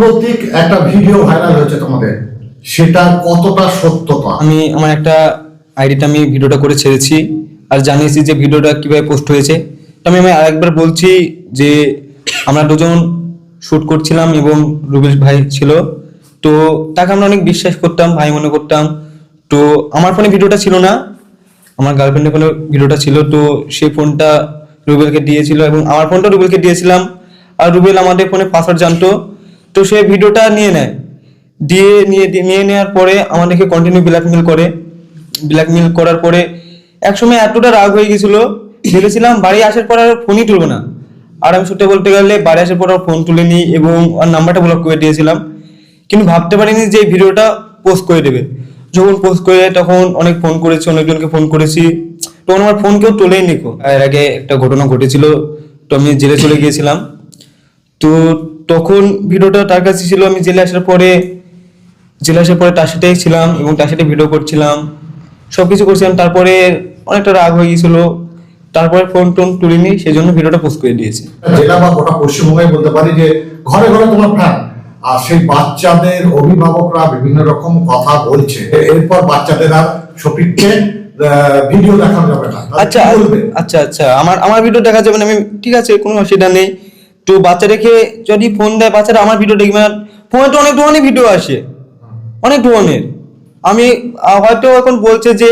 সাম্প্রতিক একটা video viral হয়েছে তোমাদের। সেটা কতটা সত্যতা? আমি আমার একটা আইডিটা আমি ভিডিওটা করে ছেড়েছি আর জানিয়েছি যে ভিডিওটা কীভাবে পোস্ট হয়েছে। তো আমি আমি আরেকবার বলছি যে আমরা দুজন শ্যুট করছিলাম এবং রুবেশ ভাই ছিল। তো তাকে আমরা অনেক বিশ্বাস করতাম, ভাই মনে করতাম। তো আমার ফোনে ভিডিওটা ছিল না, আমার গার্লফ্রেন্ডের ফোনে ভিডিওটা ছিল। তো সেই ফোনটা রুবেলকে দিয়েছিল এবং আমার ফোনটা রুবেলকে দিয়েছিলাম। আর রুবেল আমাদের ফোনে পাসওয়ার্ড জানতো। তো সে ভিডিওটা নিয়ে নেয়। দিয়ে নিয়ে নিয়ে নেওয়ার পরে আমাদেরকে কন্টিনিউ ব্ল্যাকমেল করে। ব্ল্যাকমেল করার পরে একসময় এতটা রাগ হয়ে গেছিল, ভেবেছিলাম বাড়ি আসার পর আর ফোনই তুলবো না। আর আমি সত্যি বলতে গেলে বাড়ি আসার পর আর ফোন তুলে নিই এবং আর নাম্বারটা ব্লক করে দিয়েছিলাম। কিন্তু ভাবতে পারিনি যে এই ভিডিওটা পোস্ট করে দেবে। যখন পোস্ট করে তখন অনেক ফোন করেছি, অনেকজনকে ফোন করেছি। তখন আমার ফোন কেউ তোলেই নিকো এর আগে একটা ঘটনা ঘটেছিল, তো আমি জেলে চলে গিয়েছিলাম। তো তখন ভিডিওটা তার কাছে ছিল আমি জেলে আসার পরে জেলে আসার পরে তার সাথেই ছিলাম এবং তার সাথে ভিডিও করছিলাম। সব কিছু করছিলাম তারপরে অনেকটা রাগ হয়ে গিয়েছিল। তারপরে ফোন টোন তুলিনি সেই জন্য ভিডিওটা পোস্ট করে দিয়েছি। জেলা বা গোটা পশ্চিমবঙ্গে বলতে পারি যে ঘরে ঘরে তোমার ফ্যান আর সেই বাচ্চাদের অভিভাবকরা বিভিন্ন রকম কথা বলছে। এরপর বাচ্চাদের আর শফিককে ভিডিও দেখানো যাবে না। আচ্ছা আচ্ছা আচ্ছা আমার আমার ভিডিও দেখা যাবে না আমি ঠিক আছে কোনো অসুবিধা নেই। তো বাচ্চা রেখে যদি ফোন দেয় বাচ্চারা আমার ভিডিও দেখবে না। ফোনে তো অনেক ধরনের ভিডিও আসে। অনেক ধরনের আমি হয়তো এখন বলছে যে,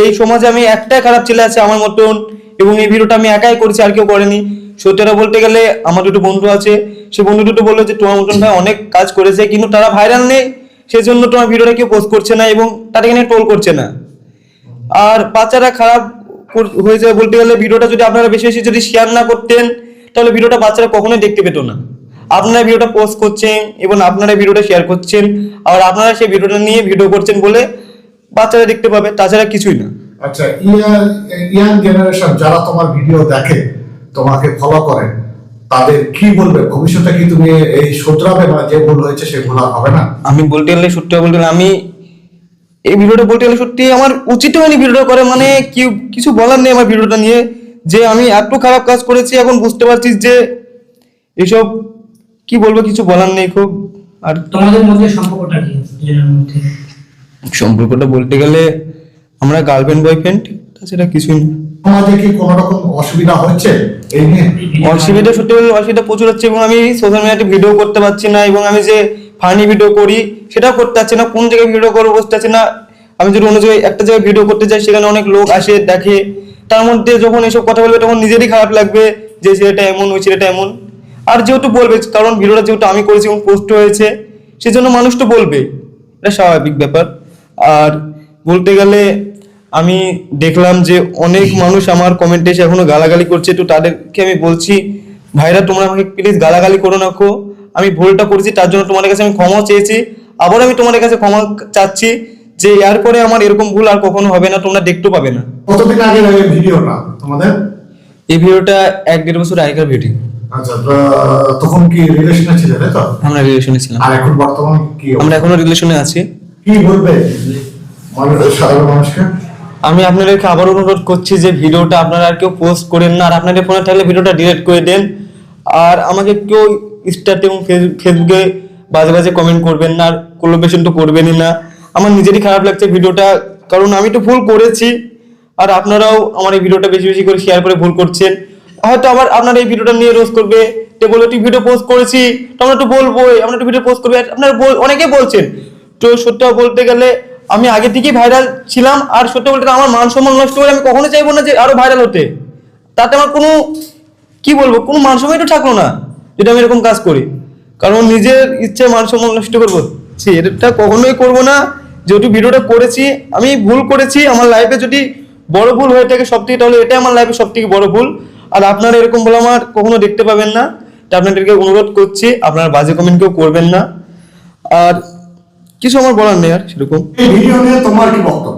এই সমাজে আমি একটাই খারাপ ছেলে আছে আমার মতন, এবং এই ভিডিওটা আমি একাই করেছি, আর কেউ করেনি। সত্যিটা বলতে গেলে, আমার দুটো বন্ধু আছে। সে বন্ধু দুটো বলল যে, তোমার মতন ভাই অনেক কাজ করেছে, কিন্তু তারা ভাইরাল নেই। সেজন্য তোমার ভিডিওটা কেউ পোস্ট করছে না, এবং তাদেরকে এখানে টোল করছে না। আর বাচ্চারা খারাপ হয়ে যায় বলতে গেলে ভিডিওটা যদি আপনারা বেশি বেশি যদি শেয়ার না করতেন তাহলে ভিডিওটা বাচ্চারা কখনোই দেখতে পেতো না। আপনারা ভিডিওটা পোস্ট করছেন এবং আপনারা ভিডিওটা শেয়ার করছেন আর আপনারা সেই ভিডিওটা নিয়ে ভিডিও করছেন বলে বাচ্চারা দেখতে পাবে তাছাড়া কিছুই না। আচ্ছা ইয়াং ইয়াং জেনারেশন যারা তোমার ভিডিও দেখে তোমাকে ফলো করে তাদের কি বলবে? ভবিষ্যতে কি তুমি এই শুধরাবে না যে ভুল হয়েছে সে ভুল আর হবে না? আমি বলতে গেলে সত্যি বলতে আমি এই ভিডিওটা বলতে গেলে সত্যি আমার উচিত হয়নি ভিডিওটা করে মানে কি কিছু বলার নেই আমার ভিডিওটা নিয়ে। যে আমি এত খারাপ কাজ করেছি এখন বুঝতে পারছিস যে এসব কি বলব কিছু বলার নেই খুব। আর তোমাদের মধ্যে সম্পর্কটা কি মধ্যে? সম্পর্কটা বলতে গেলে আমরা গার্লফ্রেন্ড বয়ফ্রেন্ড তাছাড়া কিছুই না। সমাজে কি কোনো রকম অসুবিধা হচ্ছে এই নিয়ে? অসুবিধা সত্যি বলে অসুবিধা প্রচুর হচ্ছে এবং আমি সোশ্যাল মিডিয়াতে ভিডিও করতে পারছি না এবং আমি যে ফানি ভিডিও করি সেটাও করতে পারছি না কোন জায়গায় ভিডিও করব বুঝতে পারছি না। আমি যদি অন্য জায়গায় একটা জায়গায় ভিডিও করতে যাই সেখানে অনেক লোক আসে দেখে। তার মধ্যে যখন এসব কথা বলবে, তখন নিজেরই খারাপ লাগবে যে ছেলেটা এমন, ওই ছেলেটা এমন। আর যেহেতু বলবে, কারণ ভিডিওটা যেহেতু আমি করেছি এবং পোস্ট হয়েছে, সেজন্য মানুষ তো বলবে। এটা স্বাভাবিক ব্যাপার। আর বলতে গেলে, আমি দেখলাম যে অনেক মানুষ আমার কমেন্টে এসে এখনও গালাগালি করছে। তো তাদেরকে আমি বলছি, ভাইরা, তোমরা আমাকে প্লিজ গালাগালি করো না আমি ভুলটা করেছি, তার জন্য তোমাদের কাছে আমি ক্ষমা চেয়েছি। আবার আমি তোমাদের কাছে ক্ষমা চাচ্ছি। যে এরপরে আমার এরকম ভুল আর কখনো হবে না তোমরা দেখতেও পাবে না। কতদিন আগে এই ভিডিওটা তোমাদের? এই ভিডিওটা এক দেড় বছর আগেকার ভিডিও। আচ্ছা তখন কি রিলেশনে ছিলে তাই তো? আমরা রিলেশনে ছিলাম। আর এখন বর্তমানে কি আমরা এখনও রিলেশনে আছি। কি বলবে মানুষ সাধারণ মানুষকে? আমি আপনাদেরকে আবার অনুরোধ করছি যে ভিডিওটা আপনারা আর কেউ পোস্ট করেন না আর আপনাদের ফোনে থাকলে ভিডিওটা ডিলিট করে দেন। আর আমাকে কেউ ইনস্টাতে এবং ফেস- ফেসবুকে বাজে বাজে কমেন্ট করবেন না আর কোলোবেশন তো করবেনই না। আমার নিজেরই খারাপ লাগছে ভিডিওটা, কারণ আমি তো ভুল করেছি, আর আপনারাও আমার এই ভিডিওটা বেশি বেশি করে শেয়ার করে ভুল করছেন। হয়তো আবার আপনারা এই ভিডিওটা নিয়ে রোজ করবে, তো বলে ভিডিও পোস্ট করেছি, তো আমরা তো বলবোই, আমরা তো ভিডিও পোস্ট করবে আপনারা অনেকে বলছেন, তো সত্য বলতে গেলে আমি আগে থেকেই ভাইরাল ছিলাম, আর সত্য বলতে আমার মান সম্মান নষ্ট করে আমি কখনো চাইব না যে আরও ভাইরাল হতে। তাতে আমার কোনো, কি বলব, কোনো মান সম্মানই তো থাকল না, যদি আমি এরকম কাজ করি। কারণ নিজের ইচ্ছে মান সম্মান নষ্ট করব সে এটা কখনোই করব না। যেহেতু ভিডিওটা করেছি, আমি ভুল করেছি, আমার লাইফে যদি বড় ভুল হয়ে থাকে সব থেকে তাহলে এটাই আমার লাইফে সব থেকে বড় ভুল। আর আপনারা এরকম বলে আমার কখনো দেখতে পাবেন না। তা আপনাদেরকে অনুরোধ করছি, আপনারা বাজে কমেন্ট কেউ করবেন না। আর কিছু আমার বলার নেই আর সেরকম। ভিডিও তোমার কি বক্তব্য?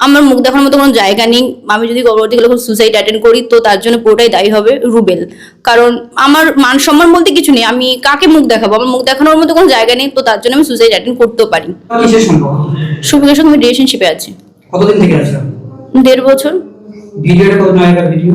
আমার মুখ দেখার মতো কোনো জায়গা নেই। আমি যদি গর্ভবতী কোনো সুসাইড অ্যাটেন্ড করি তো তার জন্য পুরোটাই দায়ী হবে রুবেল। কারণ আমার মান সম্মান বলতে কিছু নেই। আমি কাকে মুখ দেখাবো? আমার মুখ দেখানোর মতো কোনো জায়গা নেই তো তার জন্য আমি সুসাইড অ্যাটেন্ড করতেও পারি। সম্পর্ক? সঙ্গে আমি রিলেশনশিপে আছি। কতদিন থেকে আছে? দেড় বছর। ভিডিওটা কত আগেকার ভিডিও?